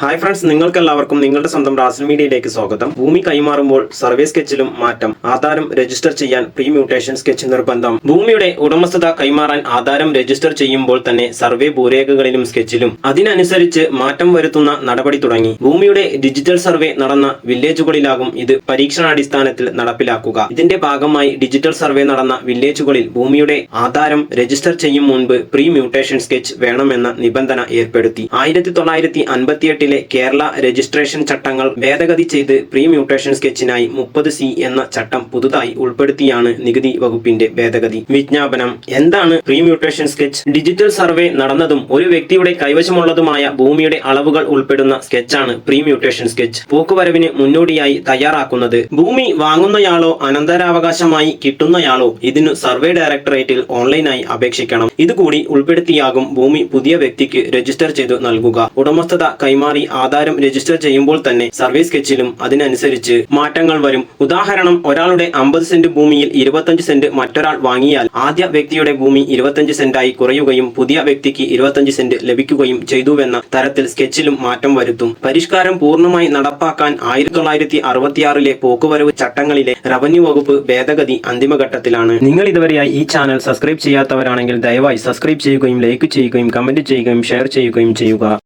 Hi friends നിങ്ങൾക്കെല്ലാവർക്കും നിങ്ങളുടെ സ്വന്തം റാസൽ മീഡിയയിലേക്ക് സ്വാഗതം. ഭൂമി കൈമാറുമ്പോൾ സർവേ സ്കെച്ചിലും മാറ്റം ആധാരം രജിസ്റ്റർ ചെയ്യാൻ പ്രീ മ്യൂട്ടേഷൻ സ്കെച്ച് നിർബന്ധം. ഭൂമിയുടെ ഉടമസ്ഥത കൈമാറാൻ ആധാരം രജിസ്റ്റർ ചെയ്യുമ്പോൾ തന്നെ സർവേ ഭൂരേഖകളിലും സ്കെച്ചിലും അതിനനുസരിച്ച് മാറ്റം വരുത്തുന്ന നടപടി തുടങ്ങി. ഭൂമിയുടെ ഡിജിറ്റൽ സർവേ നടന്ന വില്ലേജുകളിലാകും ഇത് പരീക്ഷണാടിസ്ഥാനത്തിൽ നടപ്പിലാക്കുക. ഇതിന്റെ ഭാഗമായി ഡിജിറ്റൽ സർവേ നടന്ന വില്ലേജുകളിൽ ഭൂമിയുടെ ആധാരം രജിസ്റ്റർ ചെയ്യും മുൻപ് പ്രീ മ്യൂട്ടേഷൻ സ്കെച്ച് വേണമെന്ന നിബന്ധന ഏർപ്പെടുത്തി. ആയിരത്തി തൊള്ളായിരത്തി അൻപത്തിയെട്ടിലെ കേരള രജിസ്ട്രേഷൻ ചട്ടങ്ങൾ ഭേദഗതി ചെയ്ത് പ്രീ മ്യൂട്ടേഷൻ സ്കെച്ചിനായി മുപ്പത് സി എന്ന ചട്ടം പുതുതായി ഉൾപ്പെടുത്തിയാണ് നികുതി വകുപ്പിന്റെ ഭേദഗതി. വിജ്ഞാപനം. എന്താണ് pre mutation sketch? Digital survey നടന്നതും ഒരു വ്യക്തിയുടെ കൈവശമുള്ളതുമായ ഭൂമിയുടെ അളവുകൾ ഉൾപ്പെടുന്ന സ്കെച്ചാണ് പ്രീ മ്യൂട്ടേഷൻ സ്കെച്ച്. പോക്കുവരവിന് മുന്നോടിയായി തയ്യാറാക്കുന്നത് ഭൂമി വാങ്ങുന്നയാളോ അനന്തരാവകാശമായി കിട്ടുന്നയാളോ ഇതിനു സർവേ ഡയറക്ടറേറ്റിൽ ഓൺലൈനായി അപേക്ഷിക്കണം. ഇതുകൂടി ഉൾപ്പെടുത്തിയാകും ഭൂമി പുതിയ വ്യക്തിക്ക് രജിസ്റ്റർ ചെയ്തു നൽകുക. ഉടമസ്ഥത കൈമാറി ആധാരം രജിസ്റ്റർ ചെയ്യുമ്പോൾ തന്നെ സർവീസ് സ്കെച്ചിലും അതിനനുസരിച്ച് മാറ്റങ്ങൾ വരും. ഉദാഹരണം ഒരാളുടെ അമ്പത് സെന്റ് ഭൂമിയിൽ ഇരുപത്തഞ്ച് സെന്റ് മറ്റൊരാൾ വാങ്ങിയാൽ ആദ്യ വ്യക്തിയുടെ ഭൂമി ഇരുപത്തഞ്ച് സെന്റായി കുറയുകയും പുതിയ വ്യക്തിക്ക് ഇരുപത്തഞ്ച് സെന്റ് ലഭിക്കുകയും ചെയ്തുവെന്ന തരത്തിൽ സ്കെച്ചിലും മാറ്റം വരുത്തും. പരിഷ്കാരം പൂർണമായി നടപ്പാക്കാൻ ആയിരത്തി തൊള്ളായിരത്തി അറുപത്തിയാറിലെ പോക്കുവരവ് ചട്ടങ്ങളിലെ റവന്യൂ വകുപ്പ് ഭേദഗതി അന്തിമഘട്ടത്തിലാണ്. നിങ്ങൾ ഇതുവരെയായി ഈ ചാനൽ സബ്സ്ക്രൈബ് ചെയ്യാത്തവരാണെങ്കിൽ ദയവായി സബ്സ്ക്രൈബ് ചെയ്യുകയും ലൈക്ക് ചെയ്യുകയും കമന്റ് ചെയ്യുകയും ഷെയർ ചെയ്യുകയും ചെയ്യുക.